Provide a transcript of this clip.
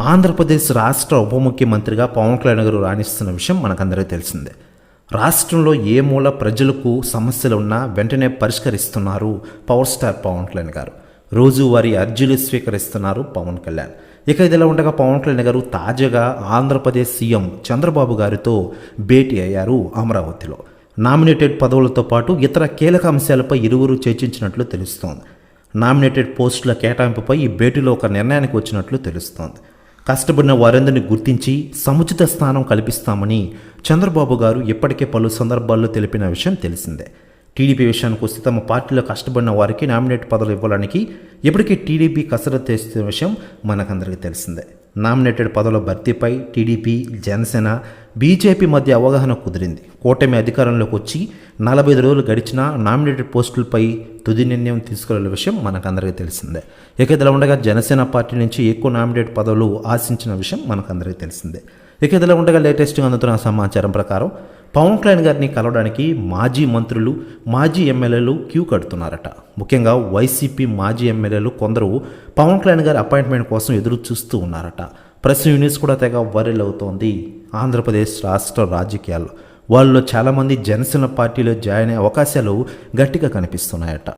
ఆంధ్రప్రదేశ్ రాష్ట్ర ఉప ముఖ్యమంత్రిగా పవన్ కళ్యాణ్ గారు రాణిస్తున్న విషయం మనకందరికీ తెలిసిందే. రాష్ట్రంలో ఏ మూల ప్రజలకు సమస్యలు ఉన్నా వెంటనే పరిష్కరిస్తున్నారు పవర్ స్టార్ పవన్ కళ్యాణ్ గారు. రోజువారీ అర్జీలు స్వీకరిస్తున్నారు పవన్ కళ్యాణ్. ఇక ఇదిలా ఉండగా పవన్ కళ్యాణ్ గారు తాజాగా ఆంధ్రప్రదేశ్ సీఎం చంద్రబాబు గారితో భేటీ అయ్యారు అమరావతిలో. నామినేటెడ్ పదవులతో పాటు ఇతర కీలక అంశాలపై ఇరువురు చర్చించినట్లు తెలుస్తోంది. నామినేటెడ్ పోస్టుల కేటాయింపుపై ఈ భేటీలో ఒక నిర్ణయానికి వచ్చినట్లు తెలుస్తోంది. కష్టపడిన వారందరిని గుర్తించి సముచిత స్థానం కల్పిస్తామని చంద్రబాబు గారు ఇప్పటికే పలు సందర్భాల్లో తెలిపిన విషయం తెలిసిందే. టీడీపీ విషయానికి వస్తే తమ పార్టీలో కష్టపడిన వారికి నామినేట్ పదవులు ఇవ్వడానికి ఇప్పటికే టీడీపీ కసరత్తు చేస్తున్న విషయం మనకందరికీ తెలిసిందే. నామినేటెడ్ పదవుల భర్తీపై టీడీపీ జనసేన బీజేపీ మధ్య అవగాహన కుదిరింది. కూటమి అధికారంలోకి వచ్చి నలభై ఐదు రోజులు గడిచినా నామినేటెడ్ పోస్టులపై తుది నిర్ణయం తీసుకెళ్ళే విషయం మనకందరికీ తెలిసిందే. ఇక ఇదిలా ఉండగా జనసేన పార్టీ నుంచి ఎక్కువ నామినేటెడ్ పదవులు ఆశించిన విషయం మనకందరికీ తెలిసిందే. ఇక ఇదిలా ఉండగా లేటెస్ట్గా అందుతున్న సమాచారం ప్రకారం పవన్ కళ్యాణ్ గారిని కలవడానికి మాజీ మంత్రులు మాజీ ఎమ్మెల్యేలు క్యూ కడుతున్నారట. ముఖ్యంగా వైసీపీ మాజీ ఎమ్మెల్యేలు కొందరు పవన్ కళ్యాణ్ గారి అపాయింట్మెంట్ కోసం ఎదురు చూస్తూ ఉన్నారట. ప్రెస్ యూనిట్స్ కూడా తెగ వైరల్ అవుతోంది. ఆంధ్రప్రదేశ్ రాష్ట్ర రాజకీయాల్లో. వాళ్ళలో చాలామంది జనసేన పార్టీలో జాయిన్ అయ్యే అవకాశాలు గట్టిగా కనిపిస్తున్నాయట.